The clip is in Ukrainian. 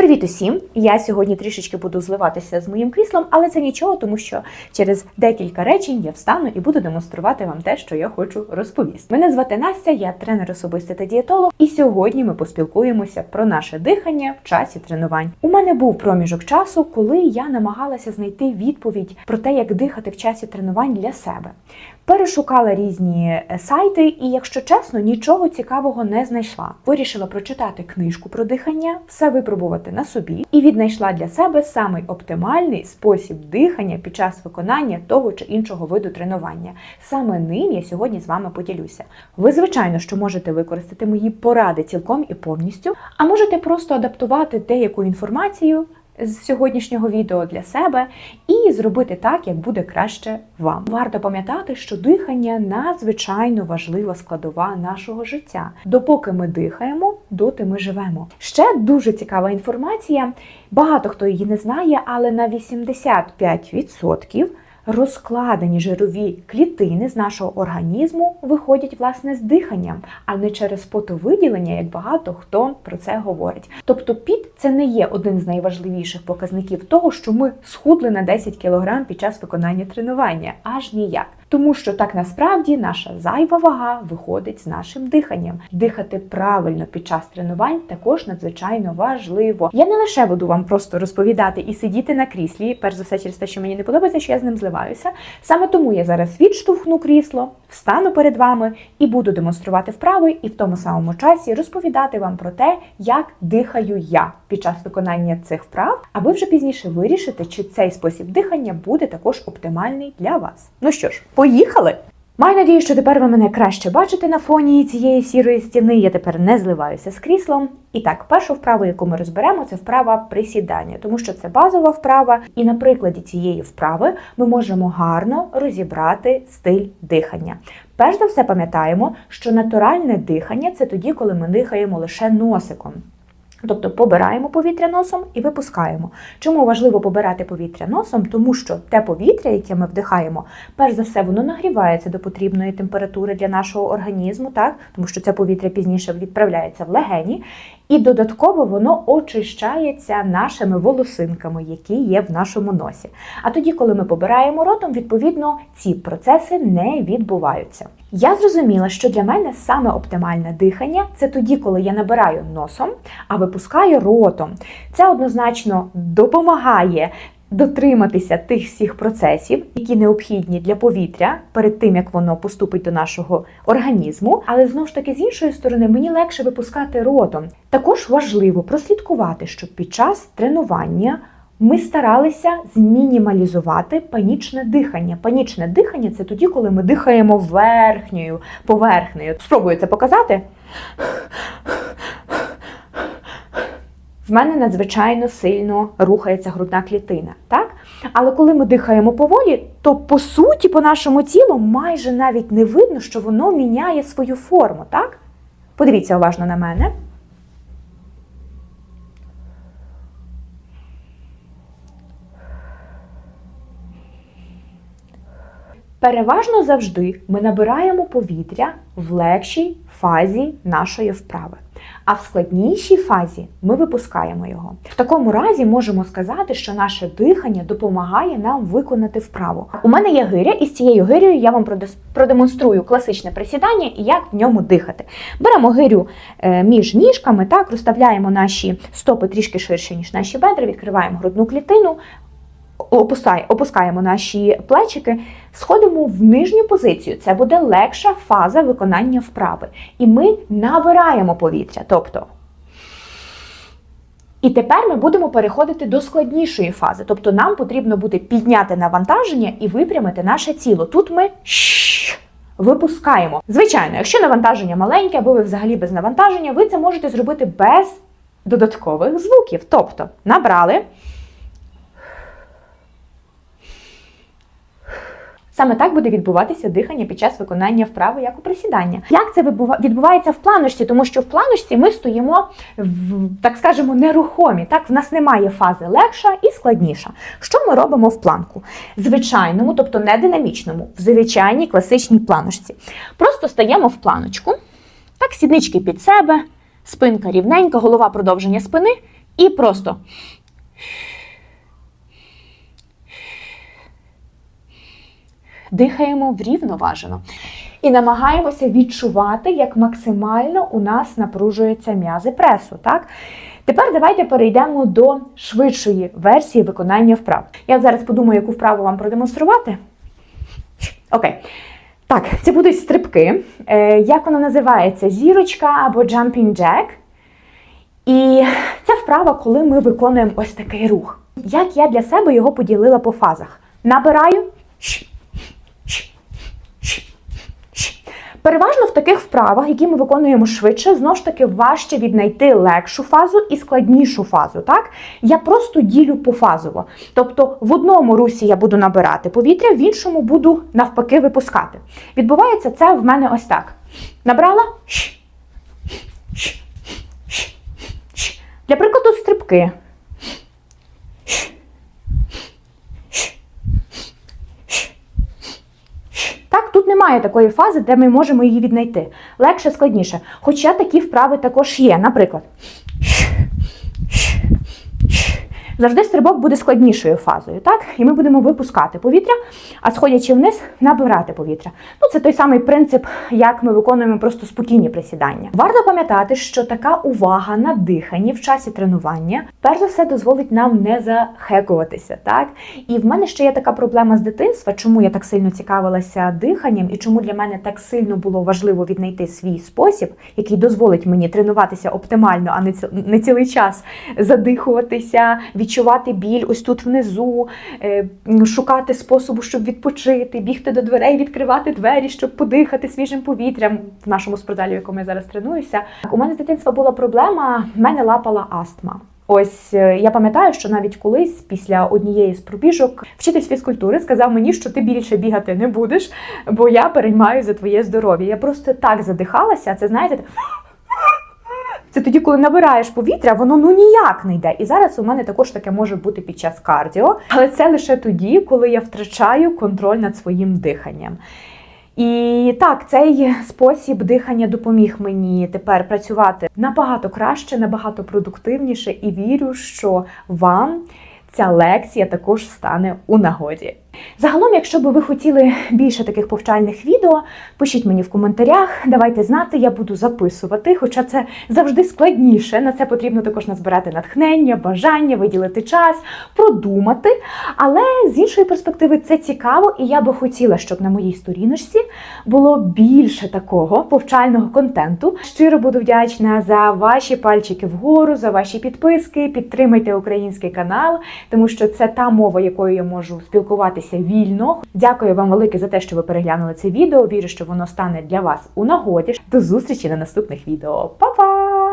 Привіт усім! Я сьогодні трішечки буду зливатися з моїм кріслом, але це нічого, тому що через декілька речень я встану і буду демонструвати вам те, що я хочу розповісти. Мене звати Настя, я тренер особистий та дієтолог, і сьогодні ми поспілкуємося про наше дихання в часі тренувань. У мене був проміжок часу, коли я намагалася знайти відповідь про те, як дихати в часі тренувань для себе. Перешукала різні е, сайти, і, якщо чесно, нічого цікавого не знайшла. Вирішила прочитати книжку про дихання, все випробувати на собі, і віднайшла для себе самий оптимальний спосіб дихання під час виконання того чи іншого виду тренування. Саме ним я сьогодні з вами поділюся. Ви, звичайно, що можете використати мої поради цілком і повністю, а можете просто адаптувати деяку інформацію з сьогоднішнього відео для себе і зробити так, як буде краще вам. Варто пам'ятати, що дихання надзвичайно важлива складова нашого життя. Допоки ми дихаємо, доти ми живемо. Ще дуже цікава інформація. Багато хто її не знає, але на 85% розкладені жирові клітини з нашого організму виходять власне з диханням, а не через потовиділення, як багато хто про це говорить. Тобто, піт це не є один з найважливіших показників того, що ми схудли на 10 кг під час виконання тренування, аж ніяк. Тому що так насправді наша зайва вага виходить з нашим диханням. Дихати правильно під час тренувань також надзвичайно важливо. Я не лише буду вам просто розповідати і сидіти на кріслі, перш за все через те, що мені не подобається, що я з ним зливаюся. Саме тому я зараз відштовхну крісло, встану перед вами і буду демонструвати вправи, і в тому самому часі розповідати вам про те, як дихаю я під час виконання цих вправ, а ви вже пізніше вирішите, чи цей спосіб дихання буде також оптимальний для вас. Ну що ж, поїхали! Маю надію, що тепер ви мене краще бачите на фоні цієї сірої стіни. Я тепер не зливаюся з кріслом. І так, першу вправу, яку ми розберемо, це вправа присідання, тому що це базова вправа, і на прикладі цієї вправи ми можемо гарно розібрати стиль дихання. Перш за все, пам'ятаємо, що натуральне дихання це тоді, коли ми дихаємо лише носиком. Тобто побираємо повітря носом і випускаємо. Чому важливо побирати повітря носом? Тому що те повітря, яке ми вдихаємо, перш за все, воно нагрівається до потрібної температури для нашого організму, так? тому що це повітря пізніше відправляється в легені, і додатково воно очищається нашими волосинками, які є в нашому носі. А тоді, коли ми побираємо ротом, відповідно ці процеси не відбуваються. Я зрозуміла, що для мене саме оптимальне дихання це тоді, коли я набираю носом, а випускаю ротом. Це однозначно допомагає. Дотриматися тих всіх процесів, які необхідні для повітря перед тим, як воно поступить до нашого організму. Але знову ж таки, з іншої сторони, мені легше випускати ротом. Також важливо прослідкувати, щоб під час тренування ми старалися змінімалізувати панічне дихання. Панічне дихання це тоді, коли ми дихаємо верхньою поверхнею. Спробую це показати. В мене надзвичайно сильно рухається грудна клітина, так? Але коли ми дихаємо поволі, то по суті, по нашому тілу майже навіть не видно, що воно міняє свою форму, так? Подивіться уважно на мене. Переважно завжди ми набираємо повітря в легшій фазі нашої вправи, а в складнішій фазі ми випускаємо його. В такому разі можемо сказати, що наше дихання допомагає нам виконати вправу. У мене є гиря, і з цією гирею я вам продемонструю класичне присідання і як в ньому дихати. Беремо гирю е, між ніжками, так розставляємо наші стопи трішки ширше, ніж наші бедра, відкриваємо грудну клітину. Опускаємо наші плечики, сходимо в нижню позицію. Це буде легша фаза виконання вправи. І ми набираємо повітря. Тобто. І тепер ми будемо переходити до складнішої фази. Тобто нам потрібно буде підняти навантаження і випрямити наше тіло. Тут ми випускаємо. Звичайно, якщо навантаження маленьке, або ви взагалі без навантаження, ви це можете зробити без додаткових звуків. Тобто набрали. Саме так буде відбуватися дихання під час виконання вправи як у присідання. Як це відбувається в планочці? Тому що в планочці ми стоїмо так скажемо нерухомі. Так, в нас немає фази легша і складніша. Що ми робимо в планку? Звичайному, тобто не динамічному, в звичайній класичній планочці. Просто стаємо в планочку, так, сіднички під себе, спинка рівненька, голова продовження спини. І просто. Дихаємо врівноважено. І намагаємося відчувати, як максимально у нас напружуються м'язи пресу. Так? Тепер давайте перейдемо до швидшої версії виконання вправ. Я зараз подумаю, яку вправу вам продемонструвати. Окей. Так, це будуть стрибки. Е, як воно називається? Зірочка або jumping jack. І це вправа, коли ми виконуємо ось такий рух. Як я для себе його поділила по фазах. Набираю. Переважно в таких вправах, які ми виконуємо швидше, знову ж таки важче віднайти легшу фазу і складнішу фазу. Так? Я просто ділю пофазово. Тобто в одному русі я буду набирати повітря, в іншому буду навпаки випускати. Відбувається це в мене ось так. Набрала. Для прикладу, стрибки. Немає такої фази, де ми можемо її віднайти. Легше, складніше. Хоча такі вправи також є. Наприклад. Завжди стрибок буде складнішою фазою, так? І ми будемо випускати повітря, а сходячи вниз, набирати повітря. Ну, це той самий принцип, як ми виконуємо просто спокійні присідання. Варто пам'ятати, що така увага на диханні в часі тренування, перш за все, дозволить нам не захекуватися, так? І в мене ще є така проблема з дитинства, чому я так сильно цікавилася диханням і чому для мене так сильно було важливо віднайти свій спосіб, який дозволить мені тренуватися оптимально, а не цілий час задихуватися, відчувати біль ось тут внизу, е, шукати способу, щоб відпочити, бігти до дверей, відкривати двері, щоб подихати свіжим повітрям в нашому спортзалі, в якому я зараз тренуюся. У мене з дитинства була проблема, в мене лапала астма. Ось е, я пам'ятаю, що навіть колись після однієї з пробіжок вчитель фізкультури сказав мені, що ти більше бігати не будеш, бо я переймаю за твоє здоров'я. Я просто так задихалася. Це знаєте, це тоді, коли набираєш повітря, воно ну ніяк не йде. І зараз у мене також таке може бути під час кардіо, але це лише тоді, коли я втрачаю контроль над своїм диханням. І так, цей спосіб дихання допоміг мені тепер працювати набагато краще, набагато продуктивніше, і вірю, що вам ця лекція також стане у нагоді. Загалом, якщо би ви хотіли більше таких повчальних відео, пишіть мені в коментарях, давайте знати, я буду записувати, хоча це завжди складніше. На це потрібно також назбирати натхнення, бажання, виділити час, продумати. Але з іншої перспективи це цікаво, і я би хотіла, щоб на моїй сторіночці було більше такого повчального контенту. Щиро буду вдячна за ваші пальчики вгору, за ваші підписки. Підтримайте український канал, тому що це та мова, якою я можу спілкуватися вільно. Дякую вам велике за те, що ви переглянули це відео. Вірю, що воно стане для вас у нагоді. До зустрічі на наступних відео. Па-па!